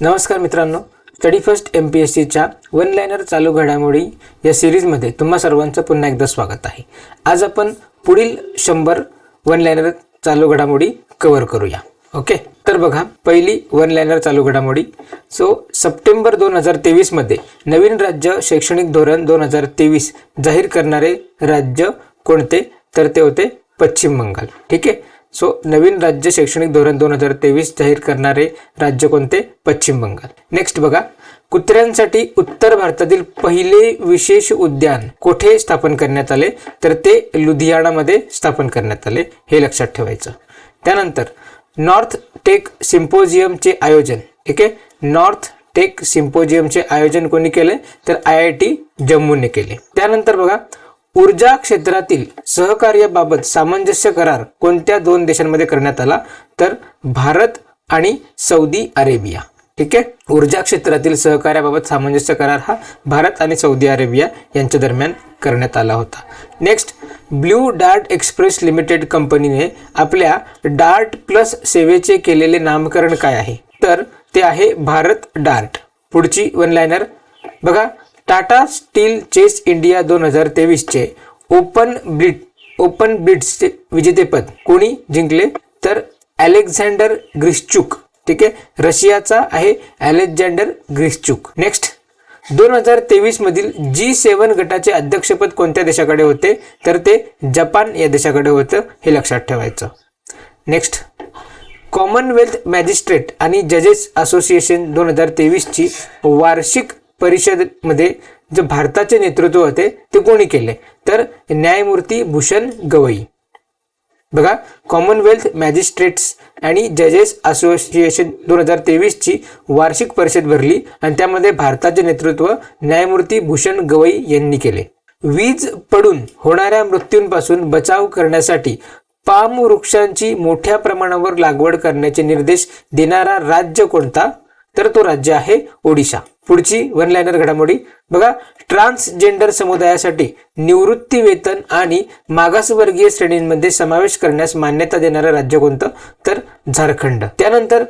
नमस्कार मित्रांनो study first M P S सीच्या वन लायनर चालू घडामोडी या सिरीजमध्ये तुम्हा सर्वांचं पुन्हा एकदा स्वागत आहे. आज आपण पुढील शंभर वन लायनर चालू घडामोडी कव्हर करूया. ओके तर बघा पहिली वन लायनर चालू घडामोडी. सो सप्टेंबर दोन हजार तेवीसमध्ये नवीन राज्य शैक्षणिक धोरण दोन हजार तेवीस जाहीर करणारे राज्य कोणते? तर ते होते पश्चिम बंगाल. ठीक आहे? सो नवीन राज्य शैक्षणिक धोरण दोन हजार तेवीस जाहीर करणारे राज्य कोणते? पश्चिम बंगाल. नेक्स्ट बघा. कुत्र्यांसाठी उत्तर भारतातील पहिले विशेष उद्यान कोठे स्थापन करण्यात आले? तर ते लुधियानामध्ये स्थापन करण्यात आले हे लक्षात ठेवायचं. त्यानंतर नॉर्थ टेक सिम्पोजियमचे आयोजन. ठीक आहे? नॉर्थ टेक सिम्पोजियमचे आयोजन कोणी केले? तर आय आय टी जम्मूने केले. त्यानंतर बघा ऊर्जा क्षेत्रातील सहकार्याबाबत सामंजस्य करार कोणत्या दोन देशांमध्ये करण्यात आला? तर भारत आणि सौदी अरेबिया. ठीक आहे? ऊर्जा क्षेत्रातील सहकार्याबाबत सामंजस्य करार हा भारत आणि सौदी अरेबिया यांच्या दरम्यान करण्यात आला होता. Next Blue Dart Express Limited कंपनीने आपल्या डार्ट प्लस सेवेचे केलेले नामकरण काय आहे? तर ते आहे भारत डार्ट. पुढची वन लायनर बघा. टाटा स्टील चेस इंडिया दोन हजार तेवीसचे ओपन ब्लिट ओपन ब्लिट्सचे विजेतेपद. कोणी जिंकले? तर अलेक्झांडर ग्रिश्चुक. ठीक आहे? रशियाचा आहे अलेक्झांडर ग्रिश्चुक. नेक्स्ट दोन हजार तेवीस मधील जी सेवन गटाचे अध्यक्षपद कोणत्या देशाकडे होते? तर ते जपान या देशाकडे होतं हे लक्षात ठेवायचं. नेक्स्ट कॉमनवेल्थ मॅजिस्ट्रेट आणि जजेस असोसिएशन दोन हजार तेवीसची वार्षिक परिषदेमध्ये जे भारताचे नेतृत्व होते ते कोणी केले? तर न्यायमूर्ती भूषण गवई. बघा कॉमनवेल्थ मॅजिस्ट्रेट्स आणि जजेस असोसिएशन दोन हजार तेवीसची वार्षिक परिषद भरली आणि त्यामध्ये भारताचे नेतृत्व न्यायमूर्ती भूषण गवई यांनी केले. वीज पडून होणाऱ्या मृत्यूंपासून बचाव करण्यासाठी पाम वृक्षांची मोठ्या प्रमाणावर लागवड करण्याचे निर्देश देणारा राज्य कोणता? तर तो राज्य आहे ओडिशा. पुढची वन लायनर घडामोडी. बघा ट्रान्सजेंडर समुदायासाठी निवृत्ती वेतन आणि मागासवर्गीय श्रेणींमध्ये समावेश करण्यास मान्यता देणारं राज्य कोणतं? तर झारखंड. त्यानंतर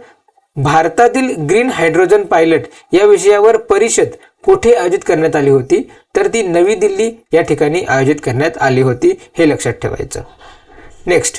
भारतातील ग्रीन हायड्रोजन पायलट या विषयावर परिषद कुठे आयोजित करण्यात आली होती? तर ती नवी दिल्ली या ठिकाणी आयोजित करण्यात आली होती हे लक्षात ठेवायचं. नेक्स्ट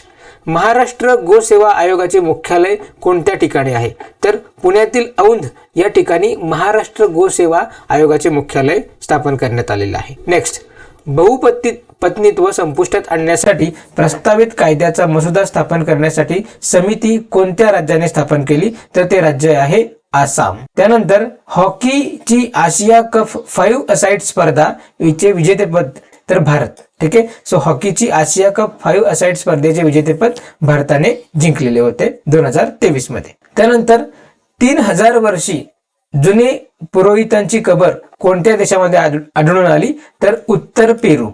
महाराष्ट्र गोसेवा आयोगाचे मुख्यालय कोणत्या ठिकाणी आहे? तर पुण्यातील औंध या ठिकाणी महाराष्ट्र गोसेवा आयोगाचे मुख्यालय स्थापन करण्यात आलेलं आहे. नेक्स्ट बहुपत्ती पत्नीत्व संपुष्टात आणण्यासाठी प्रस्तावित कायद्याचा मसुदा स्थापन करण्यासाठी समिती कोणत्या राज्याने स्थापन केली? तर ते राज्य आहे आसाम. त्यानंतर हॉकीची आशिया कप फाईव्ह असाइड स्पर्धा हिचे विजेतेपद तर भारत ठीक आहे? सो हॉकीची आशिया कप फाईव्ह असाइड स्पर्धेचे विजेतेपद भारताने जिंकलेले होते दोन हजार तेवीसमध्ये. त्यानंतर तीन हजार वर्षी जुने पुरोहितांची कबर कोणत्या देशामध्ये आढळून आली? तर उत्तर पेरू.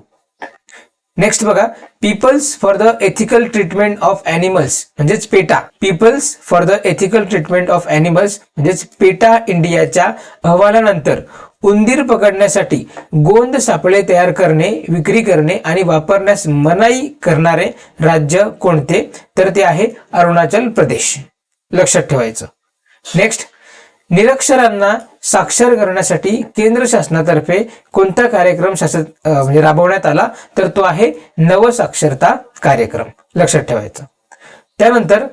नेक्स्ट बघा peoples for the ethical treatment of animals म्हणजेच PETA. Peoples for the ethical treatment of animals म्हणजेच पेटा इंडियाच्या अहवालानंतर उंदीर पकडण्यासाठी गोंद सापळे तयार करणे विक्री करणे आणि वापरण्यास मनाई करणारे राज्य कोणते? तर ते आहे अरुणाचल प्रदेश. लक्षात ठेवायचं. नेक्स्ट निरक्षरांना साक्षर करण्यासाठी केंद्र शासनातर्फे कोणता कार्यक्रम शासन म्हणजे राबवण्यात आला? तर तो आहे नवसाक्षरता कार्यक्रम. लक्षात ठेवायचा. त्यानंतर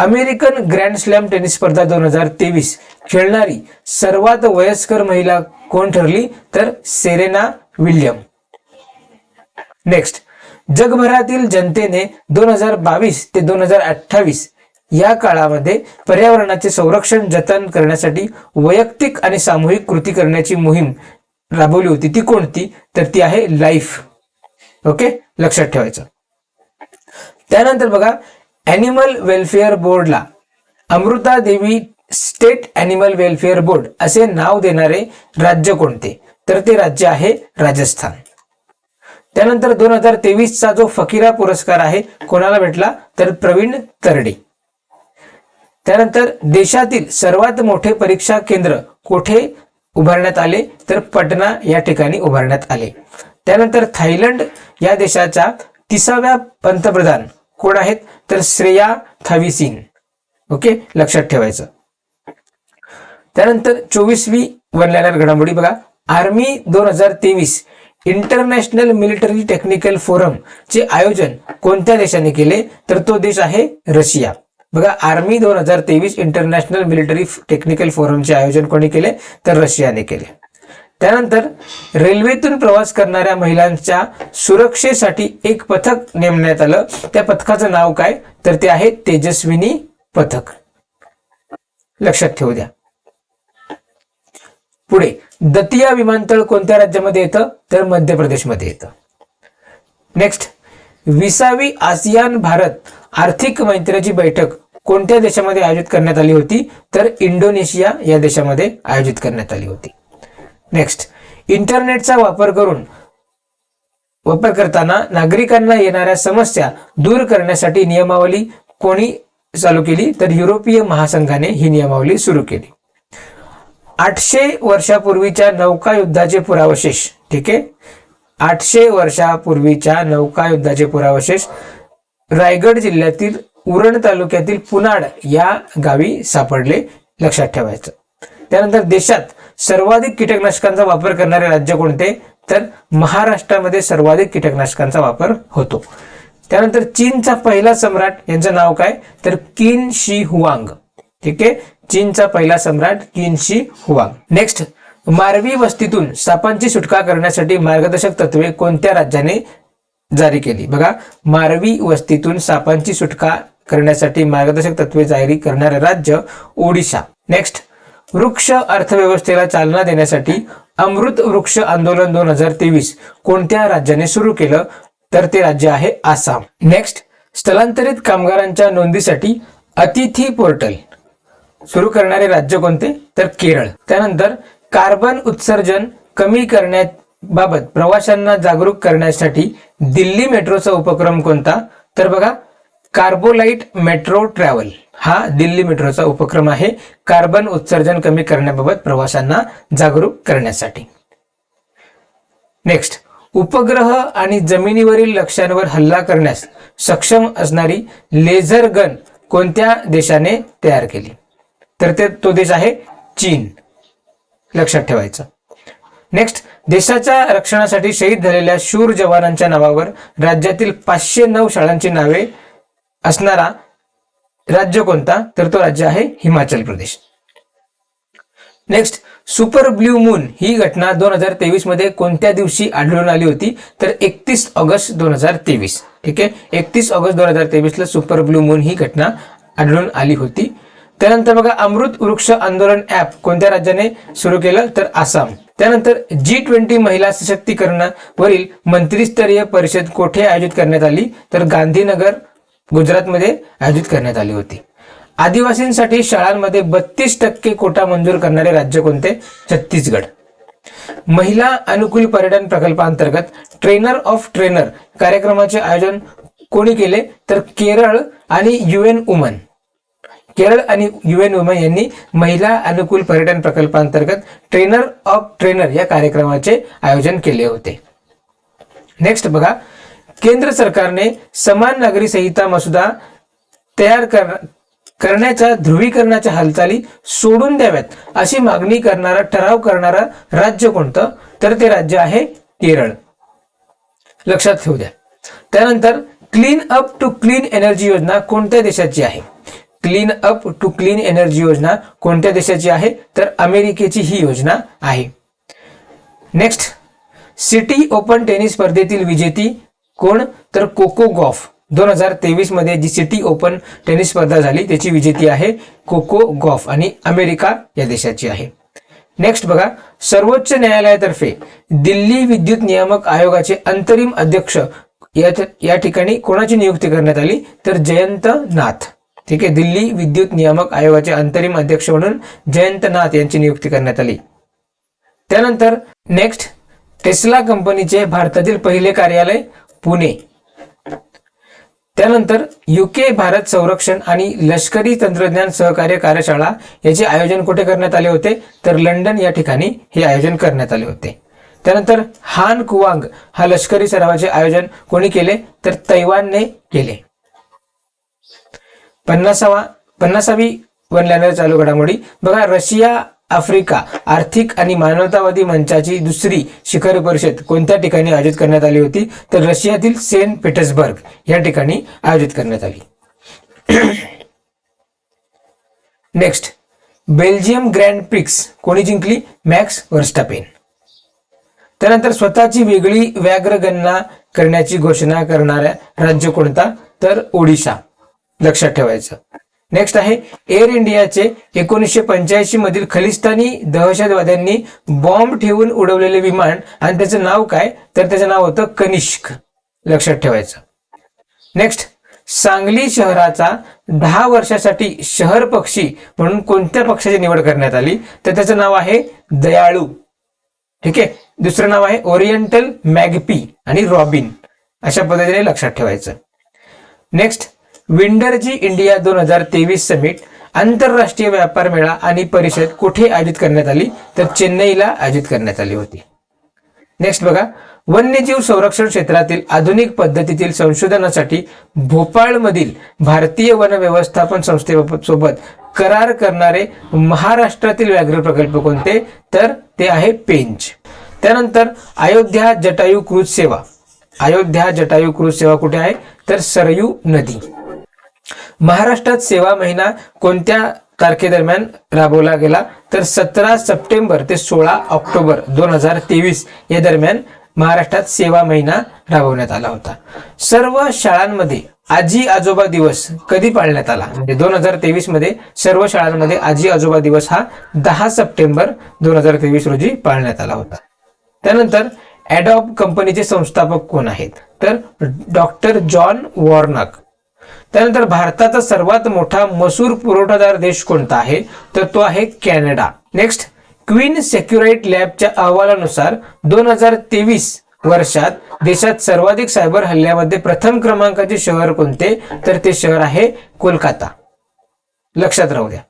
अमेरिकन ग्रँड स्लॅम टेनिस स्पर्धा दोन हजार तेवीस. खेळणारी सर्वात वयस्कर महिला कोण ठरली? तर सेरेना विल्यम. नेक्स्ट जगभरातील जनतेने दोन हजार बावीस ते दोन हजार अठ्ठावीस या काळामध्ये पर्यावरणाचे संरक्षण जतन करण्यासाठी वैयक्तिक आणि सामूहिक कृती करण्याची मोहीम राबवली होती. ती कोणती? तर ती आहे लाईफ. ओके? लक्षात ठेवायचं. त्यानंतर बघा animal welfare बोर्डला Amrita Devi state animal welfare board असे नाव देणारे राज्य कोणते? तर ते राज्य आहे राजस्थान. त्यानंतर दोन हजार तेवीसचा जो फकीरा पुरस्कार आहे कोणाला भेटला? तर प्रवीण तरडे. त्यानंतर देशातील सर्वात मोठे परीक्षा केंद्र कुठे उभारण्यात आले? तर पटना या ठिकाणी उभारण्यात आले. त्यानंतर थायलंड या देशाचा तिसाव्या पंतप्रधान कोण आहेत? तर श्रेया थाविसिन ओके? लक्षात ठेवायचं. त्यानंतर चोवीसवी वन घडामोडी बघा. आर्मी दोन हजार तेवीस इंटरनॅशनल मिलिटरी टेक्निकल फोरम चे आयोजन कोणत्या देशाने केले? तर तो देश आहे रशिया. बघा आर्मी दोन हजार तेवीस इंटरनॅशनल मिलिटरी टेक्निकल फोरमचे आयोजन कोणी केले? तर रशियाने केले. त्यानंतर रेल्वेतून प्रवास करणाऱ्या महिलांच्या सुरक्षेसाठी एक पथक नेमण्यात आलं. त्या पथकाचं नाव काय? तर ते आहे तेजस्विनी पथक. लक्षात ठेवू द्या. पुढे दतिया विमानतळ कोणत्या राज्यामध्ये येतं? तर मध्य प्रदेशमध्ये येतं. नेक्स्ट विसावी आसियान भारत आर्थिक मैत्रीची बैठक कोणत्या देशामध्ये आयोजित करण्यात आली होती? तर इंडोनेशिया या देशामध्ये आयोजित करण्यात आली होती. नेक्स्ट इंटरनेटचा वापर करून वापर करताना नागरिकांना येणाऱ्या समस्या दूर करण्यासाठी नियमावली कोणी चालू केली तर युरोपीय महासंघाने ही नियमावली सुरू केली. आठशे वर्षापूर्वीच्या नौका युद्धाचे पुरावशेष ठीक आहे? आठशे वर्षापूर्वीच्या नौका युद्धाचे पुरावशेष रायगड जिल्ह्यातील उरण तालुक्यातील पुनाड या गावी सापडले लक्षात ठेवायचं. त्यानंतर देशात सर्वाधिक कीटकनाशकांचा वापर करणारे राज्य कोणते? तर महाराष्ट्रामध्ये सर्वाधिक कीटकनाशकांचा वापर होतो. त्यानंतर चीनचा पहिला सम्राट यांचं नाव काय? तर किन शी हुआंग. ठीक आहे? चीनचा पहिला सम्राट किन शी हुआंग. नेक्स्ट मारवी वस्तीतून सापांची सुटका करण्यासाठी मार्गदर्शक तत्वे कोणत्या राज्याने जारी केली? बघा मारवी वस्तीतून सापांची सुटका करण्यासाठी मार्गदर्शक तत्वे जारी करणारे राज्य ओडिशा. नेक्स्ट वृक्ष अर्थव्यवस्थेला चालना देण्यासाठी अमृत वृक्ष आंदोलन दोन हजार तेवीस कोणत्या राज्याने सुरू केलं? तर ते राज्य आहे आसाम. नेक्स्ट स्थलांतरित कामगारांच्या नोंदीसाठी अतिथी पोर्टल. सुरू करणारे राज्य कोणते? तर केरळ. त्यानंतर कार्बन उत्सर्जन कमी करण्याबाबत प्रवाशांना जागरूक करण्यासाठी दिल्ली मेट्रोचा उपक्रम कोणता? तर बघा कार्बोलाइट मेट्रो ट्रॅव्हल. हा दिल्ली मेट्रोचा उपक्रम आहे. कार्बन उत्सर्जन कमी करण्याबाबत प्रवाशांना जागरूक करण्यासाठी. नेक्स्ट उपग्रह आणि जमिनीवरील लक्ष्यांवर हल्ला करण्यास सक्षम असणारी लेझर गन कोणत्या देशाने तयार केली? तर ते तो देश आहे चीन. लक्षात ठेवायचं. नेक्स्ट देशाच्या रक्षणासाठी शहीद झालेल्या शूर जवानांच्या नावावर राज्यातील पाचशे नऊ शाळांची नावे असणारा राज्य कोणता? तर तो राज्य आहे Himachal Pradesh. Next super blue moon ही घटना दोन हजार तेवीसमध्ये कोणत्या दिवशी आढळून आली होती? तर एकतीस ऑगस्ट दोन हजार तेवीस. ठीक आहे? एकतीस ऑगस्ट दोन हजार तेवीस ला सुपर ब्ल्यू मून ही घटना आढळून आली होती. त्यानंतर बघा अमृत वृक्ष आंदोलन ऍप कोणत्या राज्याने सुरू केलं? तर आसाम. त्यानंतर जी ट्वेंटी महिला सशक्तीकरणावरील मंत्रिस्तरीय परिषद कोठे आयोजित करण्यात आली? तर गांधीनगर गुजरातमध्ये आयोजित करण्यात आली होती. आदिवासींसाठी शाळांमध्ये बत्तीस टक्के कोटा मंजूर करणारे राज्य कोणते? छत्तीसगड. महिला अनुकूल पर्यटन प्रकल्पांतर्गत ट्रेनर ऑफ ट्रेनर कार्यक्रमाचे आयोजन कोणी केले? तर केरळ आणि युएन वुमन केरळ आणि युएन वुमन यांनी महिला अनुकूल पर्यटन प्रकल्पांतर्गत ट्रेनर ऑफ ट्रेनर या कार्यक्रमाचे आयोजन केले होते. नेक्स्ट बघा केंद्र सरकारने समान नागरी संहिता मसुदा तयार कर करण्याच्या ध्रुवीकरणाच्या हालचाली सोडून द्याव्यात अशी मागणी करणारा ठराव करणारा राज्य कोणतं? तर ते राज्य आहे केरळ. लक्षात ठेवू द्या. त्यानंतर clean up to clean energy योजना कोणत्या देशाची आहे? Clean up to clean energy योजना कोणत्या देशाची आहे? तर अमेरिकेची ही योजना आहे. नेक्स्ट सिटी ओपन टेनिस स्पर्धेतील विजेती कोण? तर कोको गॉफ. दोन हजार तेवीसमध्ये जी सिटी ओपन टेनिस स्पर्धा झाली त्याची विजेती आहे कोको गॉफ आणि अमेरिका या देशाची आहे. नेक्स्ट बघा सर्वोच्च न्यायालयातर्फे दिल्ली विद्युत नियामक आयोगाचे अंतरिम अध्यक्ष या ठिकाणी कोणाची नियुक्ती करण्यात आली? तर जयंत नाथ ठीक आहे दिल्ली विद्युत नियामक आयोगाचे अंतरिम अध्यक्ष म्हणून जयंत नाथ यांची नियुक्ती करण्यात आली. त्यानंतर नेक्स्ट टेस्ला कंपनीचे भारतातील पहिले कार्यालय पुणे. त्यानंतर युके भारत संरक्षण आणि लष्करी तंत्रज्ञान सहकार्य कार्यशाळा याचे आयोजन कुठे करण्यात आले होते? तर लंडन या ठिकाणी हे आयोजन करण्यात आले होते. त्यानंतर हान कुवांग हा लष्करी सरावाचे आयोजन कोणी केले? तर तैवानने केले. पन्नासावा पन्नासावी वन लाईनर चालू घडामोडी. बघा रशिया आफ्रिका आर्थिक आणि मानवतावादी मंचाची दुसरी शिखर परिषद कोणत्या ठिकाणी आयोजित करण्यात आली होती? तर रशियातील सेंट पीटर्सबर्ग या ठिकाणी आयोजित करण्यात आली. Next Belgium Grand Prix. कोणी जिंकली? मॅक्स वर्स्टापेन त्यानंतर स्वतःची वेगळी व्याघ्र गणना करण्याची घोषणा करणाऱ्या राज्य कोणता? तर ओडिशा. लक्षात ठेवायचं. नेक्स्ट आहे एअर इंडियाचे एकोणीसशे पंच्याऐंशी मधील खलिस्तानी दहशतवाद्यांनी बॉम्ब ठेवून उडवलेले विमान आणि त्याचं नाव काय? तर त्याचं नाव होतं कनिष्क. लक्षात ठेवायचं. नेक्स्ट सांगली शहराचा दहा वर्षासाठी शहर पक्षी म्हणून कोणत्या पक्षाची निवड करण्यात आली? तर त्याचं नाव आहे दयाळू. ठीक आहे? दुसरं नाव आहे ओरिएंटल मॅगपी आणि रॉबिन. अशा पद्धतीने लक्षात ठेवायचं. नेक्स्ट विंडरजी इंडिया दोन हजार तेवीस समिट आंतरराष्ट्रीय व्यापार मेळा आणि परिषद कुठे आयोजित करण्यात आली? तर चेन्नईला आयोजित करण्यात आली होती. नेक्स्ट बघा. वन्यजीव संरक्षण क्षेत्रातील आधुनिक पद्धतीतील संशोधनासाठी भोपाळमधील भारतीय वन व्यवस्थापन संस्थेसोबत करार करणारे महाराष्ट्रातील व्याघ्र प्रकल्प कोणते? तर ते आहे पेंच. त्यानंतर अयोध्या जटायू क्रूज सेवा. अयोध्या जटायू क्रूज सेवा कुठे आहे? तर सरयू नदी. महाराष्ट्रात सेवा महिना कोणत्या तारखेदरम्यान राबवला गेला? तर सतरा सप्टेंबर ते सोळा ऑक्टोबर दोन हजार तेवीस या दरम्यान महाराष्ट्रात सेवा महिना राबवण्यात आला होता. सर्व शाळांमध्ये आजी आजोबा दिवस कधी पाळण्यात आला? म्हणजे दोन हजार तेवीसमध्ये सर्व शाळांमध्ये आजी आजोबा दिवस हा दहा सप्टेंबर दोन हजार तेवीस रोजी पाळण्यात आला होता. त्यानंतर ॲडॉप कंपनीचे संस्थापक कोण आहेत? तर डॉक्टर जॉन वॉर्नक. त्यानंतर भारताचा सर्वात मोठा मसूर पुरवठादार देश कोणता आहे? तर तो आहे कॅनडा. नेक्स्ट क्वीन सेक्युराईट लॅबच्या अहवालानुसार दोन हजार तेवीस वर्षात देशात सर्वाधिक सायबर हल्ल्यामध्ये प्रथम क्रमांकाचे शहर कोणते? तर ते शहर आहे कोलकाता. लक्षात राहू द्या.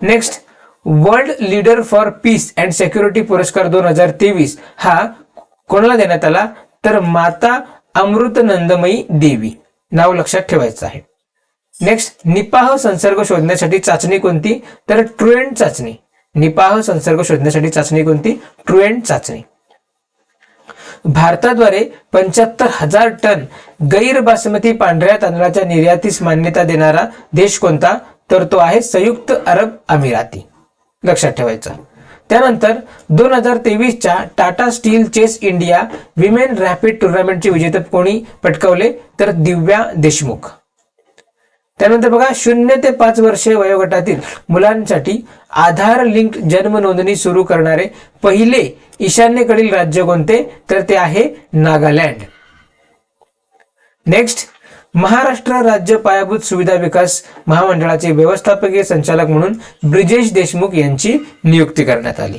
Next world leader for peace and security पुरस्कार दोन हजार तेवीस हा कोणाला देण्यात आला? तर माता अमृतनंदमयी देवी. नाव लक्षात ठेवायचं आहे. नेक्स्ट निपाह संसर्ग शोधण्यासाठी चाचणी कोणती? तर ट्रुएंट चाचणी. निपाह संसर्ग शोधण्यासाठी चाचणी कोणती? ट्रुएंट चाचणी. भारताद्वारे पंच्याहत्तर हजार टन गैर बासमती पांढऱ्या तांदळाच्या निर्यातीस मान्यता देणारा देश कोणता? तर तो आहे संयुक्त अरब अमिराती. लक्षात ठेवायचा. त्यानंतर दोन हजार तेवीसच्या Tata Steel chess India women rapid टुर्नामेंटचे विजेते कोणी पटकावले? तर दिव्या देशमुख. त्यानंतर बघा शून्य ते पाच वर्षे वयोगटातील मुलांसाठी आधार लिंक जन्म नोंदणी सुरू करणारे पहिले ईशान्येकडील राज्य कोणते? तर ते आहे नागालँड. नेक्स्ट महाराष्ट्र राज्य पायाभूत सुविधा विकास महामंडळाचे व्यवस्थापकीय संचालक म्हणून ब्रिजेश देशमुख यांची नियुक्ती करण्यात आली.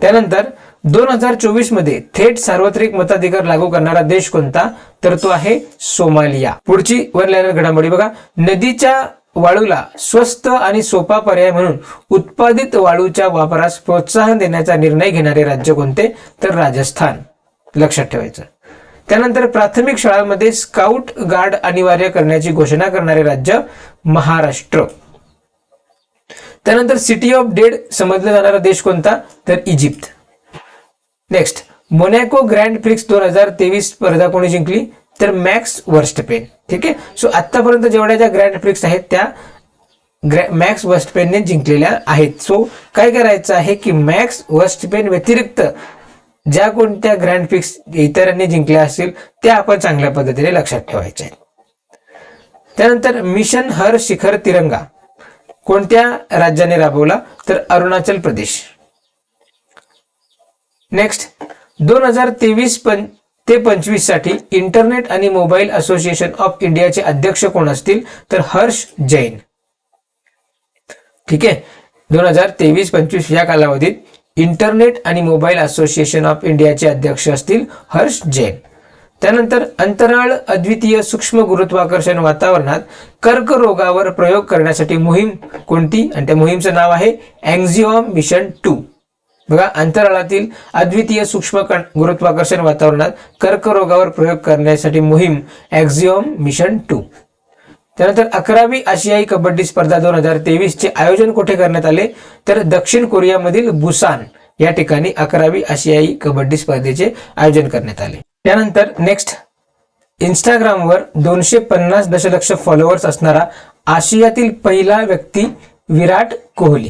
त्यानंतर दोन हजार चोवीसमध्ये थेट सार्वत्रिक मताधिकार लागू करणारा देश कोणता? तर तो आहे सोमालिया. पुढची वन घडामोडी बघा. नदीच्या वाळूला स्वस्त आणि सोपा पर्याय म्हणून उत्पादित वाळूच्या वापरास प्रोत्साहन देण्याचा निर्णय घेणारे राज्य कोणते? तर राजस्थान. लक्षात ठेवायचं. त्यानंतर प्राथमिक शाळांमध्ये स्काउट गार्ड अनिवार्य करण्याची घोषणा करणारे राज्य महाराष्ट्र. त्यानंतर सिटी ऑफ डेड समजला जाणारा देश कोणता? तर Egypt. Next Monaco grand prix दोन हजार तेवीस स्पर्धा कोणी जिंकली? तर मॅक्स वर्स्टपेन. ठीक आहे? सो आतापर्यंत जेवढ्या ज्या ग्रँड प्रिक्स आहेत त्या मॅक्स वर्स्टपेनने जिंकलेल्या आहेत. सो काय करायचं आहे की मॅक्स वर्स्टपेन व्यतिरिक्त ज्या कोणत्या ग्रँड फिक्स इतरांनी जिंकल्या असतील त्या आपण चांगल्या पद्धतीने लक्षात ठेवायच्या आहेत. त्यानंतर मिशन हर शिखर तिरंगा. कोणत्या राज्याने राबवला? तर अरुणाचल प्रदेश. नेक्स्ट दोन हजार तेवीस पं ते पंचवीससाठी इंटरनेट आणि मोबाईल असोसिएशन ऑफ इंडियाचे अध्यक्ष कोण असतील? तर हर्ष जैन. ठीक आहे? दोन हजार तेवीस पंचवीस या कालावधीत इंटरनेट आणि मोबाईल असोसिएशन ऑफ इंडियाचे अध्यक्ष असतील हर्ष जैन. त्यानंतर अंतराळ अद्वितीय सूक्ष्म गुरुत्वाकर्षण वातावरणात कर्करोगावर प्रयोग करण्यासाठी मोहीम कोणती? आणि त्या मोहीमचं नाव आहे अँग्झिओम मिशन टू बघा अंतराळातील अद्वितीय सूक्ष्म गुरुत्वाकर्षण वातावरणात कर्करोगावर प्रयोग करण्यासाठी मोहीम एक्झिओम मिशन टू त्यानंतर अकरावी आशियाई कबड्डी स्पर्धा दोन हजार तेवीस चे आयोजन कुठे करण्यात आले? तर दक्षिण कोरियामधील बुसान या ठिकाणी अकरावी आशियाई कबड्डी स्पर्धेचे आयोजन करण्यात आले. त्यानंतर नेक्स्ट इंस्टाग्रामवर दोनशे पन्नास दशलक्ष फॉलोअर्स असणारा आशियातील पहिला व्यक्ती विराट कोहली.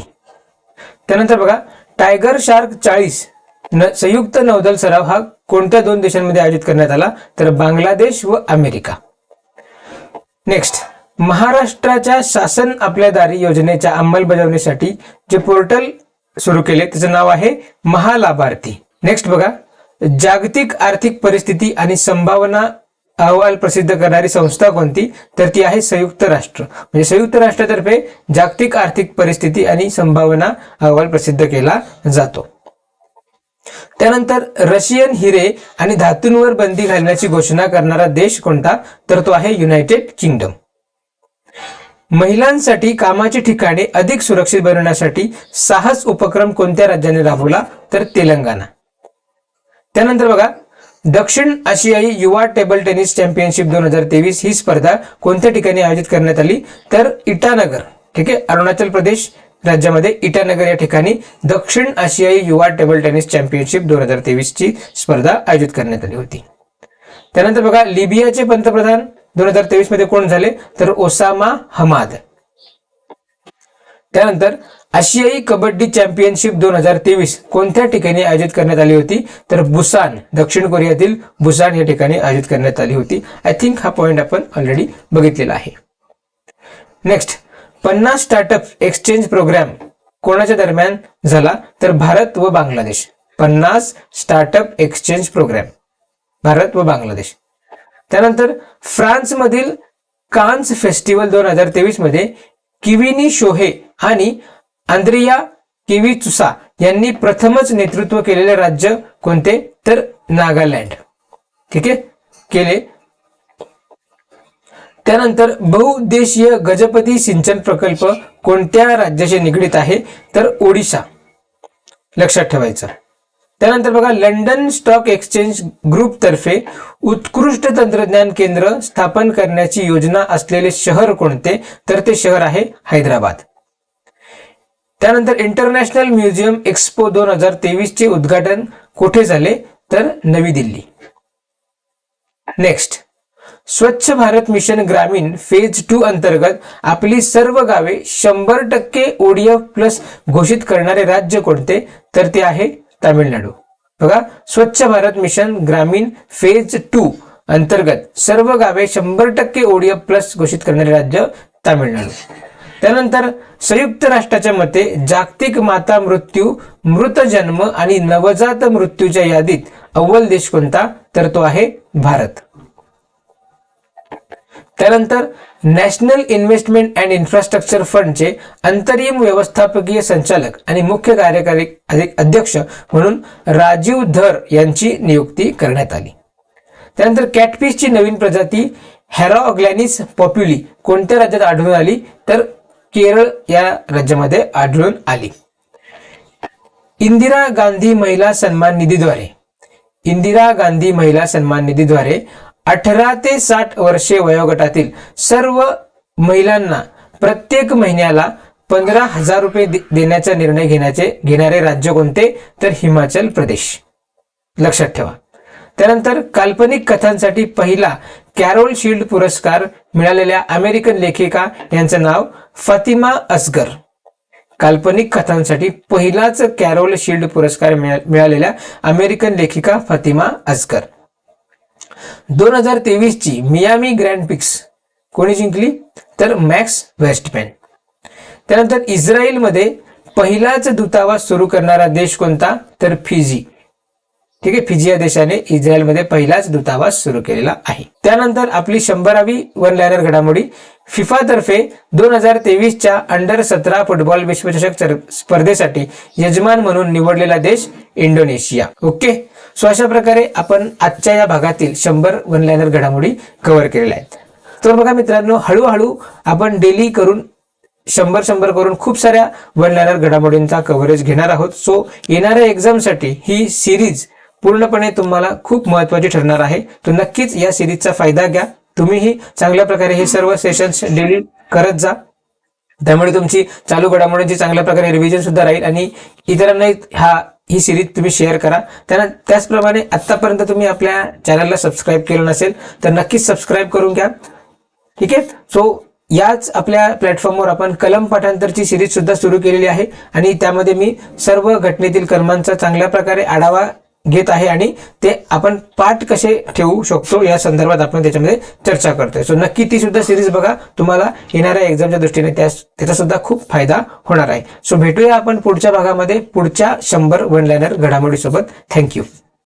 त्यानंतर बघा टायगर शार्क चाळीस न संयुक्त नौदल सराव हा कोणत्या दोन देशांमध्ये आयोजित करण्यात आला? तर बांगलादेश व अमेरिका. नेक्स्ट महाराष्ट्राच्या शासन आपल्या दारी योजनेच्या अंमलबजावणीसाठी जे पोर्टल सुरू केले त्याचं नाव आहे महालाभार्थी. नेक्स्ट बघा. जागतिक आर्थिक परिस्थिती आणि संभावना अहवाल प्रसिद्ध करणारी संस्था कोणती? तर ती आहे संयुक्त राष्ट्र. म्हणजे संयुक्त राष्ट्रातर्फे जागतिक आर्थिक परिस्थिती आणि संभावना अहवाल प्रसिद्ध केला जातो. त्यानंतर रशियन हिरे आणि धातूंवर बंदी घालण्याची घोषणा करणारा देश कोणता? तर तो आहे युनायटेड किंगडम. महिलांसाठी कामाची ठिकाणे अधिक सुरक्षित बनवण्यासाठी साहस उपक्रम कोणत्या राज्याने राबवला तर तेलंगणा. त्यानंतर बघा दक्षिण आशियाई युवा टेबल टेनिस चॅम्पियनशिप दोन हजार तेवीस ही स्पर्धा कोणत्या ठिकाणी आयोजित करण्यात आली? तर इटानगर ठीक आहे? अरुणाचल प्रदेश राज्यामध्ये इटानगर या ठिकाणी दक्षिण आशियाई युवा टेबल टेनिस चॅम्पियनशिप दोन हजार तेवीस ची स्पर्धा आयोजित करण्यात आली होती. त्यानंतर बघा लिबियाचे पंतप्रधान दोन हजार तेवीसमध्ये कोण झाले? तर ओसामा हमाद. त्यानंतर आशियाई कबड्डी चॅम्पियनशिप दोन हजार तेवीस कोणत्या ठिकाणी आयोजित करण्यात आली होती? तर बुसान दक्षिण कोरियातील बुसान या ठिकाणी आयोजित करण्यात आली होती. आय थिंक हा पॉइंट आपण ऑलरेडी बघितलेला आहे. नेक्स्ट पन्नास स्टार्टअप एक्सचेंज प्रोग्राम कोणाच्या दरम्यान झाला? तर भारत व बांगलादेश. पन्नास स्टार्टअप एक्सचेंज प्रोग्राम भारत व बांगलादेश. त्यानंतर फ्रान्समधील कान्स फेस्टिवल दोन हजार तेवीसमध्ये किविनी शोहे आणि आंद्रिया किविचुसा यांनी प्रथमच नेतृत्व केलेले राज्य कोणते? तर नागालँड. ठीक आहे? केले. त्यानंतर बहुउद्देशीय गजपती सिंचन प्रकल्प कोणत्या राज्याशी निगडीत आहे? तर ओडिशा. लक्षात ठेवायचं. त्यानंतर बघा लंडन स्टॉक एक्सचेंज ग्रुप तर्फे उत्कृष्ट तंत्रज्ञान केंद्र स्थापन करण्याची योजना असलेले शहर कोणते? तर ते शहर आहे हैदराबाद. त्यानंतर इंटरनॅशनल म्युझियम एक्सपो दोन हजार तेवीस चे उद्घाटन कुठे झाले? तर नवी Delhi. Next. Swachh Bharat mission Grameen phase two अंतर्गत आपली सर्व गावे शंभर टक्के ओडीएफ प्लस घोषित करणारे राज्य कोणते? तर ते आहे तामिळनाडू. बघा Swachh Bharat mission Grameen phase two अंतर्गत सर्व गावे शंभर टक्के ओडीएफ प्लस घोषित करणारे राज्य तामिळनाडू. त्यानंतर संयुक्त राष्ट्राच्या मते जागतिक माता मृत्यू मृत जन्म आणि नवजात मृत्यूच्या यादीत अव्वल देश कोणता? तर तो आहे भारत. त्यानंतर नॅशनल इन्व्हेस्टमेंट अँड इन्फ्रास्ट्रक्चर फंडचे अंतरिम व्यवस्थापकीय संचालक आणि मुख्य कार्यकारी अध्यक्ष म्हणून राजीव धर यांची नियुक्ती करण्यात आली. त्यानंतर कॅटफिशची नवीन प्रजाती हॅरॉग्लॅनिस पॉप्युली कोणत्या राज्यात आढळून आली? तर केरळ या राज्यामध्ये आढळून आली. इंदिरा गांधी महिला सन्मान निधीद्वारे. इंदिरा गांधी महिला सन्मान निधीद्वारे अठरा ते साठ वर्षे वयोगटातील सर्व महिलांना प्रत्येक महिन्याला पंधरा हजार रुपये देण्याचा निर्णय घेण्याचे घेणारे राज्य कोणते? तर हिमाचल प्रदेश. लक्षात ठेवा. त्यानंतर काल्पनिक कथांसाठी पहिला कॅरोल शिल्ड पुरस्कार मिळालेल्या अमेरिकन लेखिका यांचं नाव फातिमा असगर. काल्पनिक कथांसाठी पहिलाच कॅरोल शिल्ड पुरस्कार मिळा- मिळालेल्या अमेरिकन लेखिका फातिमा असगर. दोन हजार तेवीस ची मियामी ग्रँड पिक्स कोणी जिंकली? तर मॅक्स वेस्टमॅन त्यानंतर इस्रायलमध्ये पहिलाच दूतावास सुरू करणारा देश कोणता? तर फिजी. ठीक आहे फिजी या देशाने इस्रायलमध्ये पहिलाच दूतावास सुरू केलेला आहे. त्यानंतर आपली शंभरावी वन लायनर घडामोडी. फिफातर्फे दोन हजार तेवीसच्या अंडर सतरा फुटबॉल विश्वचषक स्पर्धेसाठी यजमान म्हणून निवडलेला देश इंडोनेशिया. ओके? सो अशा प्रकारे आपण आजच्या या भागातील शंभर वन लायनर घडामोडी कव्हर केलेल्या आहेत. तर बघा मित्रांनो हळूहळू आपण डेली करून शंभर शंभर करून खूप साऱ्या वन लायनर घडामोडींचा कव्हरेज घेणार आहोत. सो येणाऱ्या एक्झामसाठी ही सिरीज पूर्णपणे तुम्हाला खूप महत्वाची ठरणार आहे. तर नक्कीच या सिरीजचा फायदा घ्या. तुम्हीही चांगल्या प्रकारे हे सर्व सेशन्स डेली करत जा. त्यामुळे तुमची चालू घडामोडींची चांगल्या प्रकारे रिव्हिजन सुद्धा राहील आणि इतरांनाही हा ही सिरीज तुम्ही शेअर करा. त्यांना त्याचप्रमाणे आत्तापर्यंत तुम्ही आपल्या चॅनलला सबस्क्राईब केलं नसेल तर नक्कीच सबस्क्राईब करून घ्या. ठीक आहे? सो याच आपल्या प्लॅटफॉर्मवर आपण कलम पाठांतरची सिरीज सुद्धा सुरू केलेली आहे. आणि त्यामध्ये मी सर्व घटनेतील कलमांचा चांगल्या प्रकारे आढावा घेत आहे आणि ते आपण पाठ कसे ठेवू शकतो या संदर्भात आपण त्याच्यामध्ये चर्चा करतोय. सो नक्की ती सुद्धा सिरीज बघा. तुम्हाला येणाऱ्या एक्झामच्या दृष्टीने त्या त्याचा सुद्धा खूप फायदा होणार आहे. सो भेटूया आपण पुढच्या भागामध्ये पुढच्या शंभर वन लाईनर घडामोडीसोबत. थँक्यू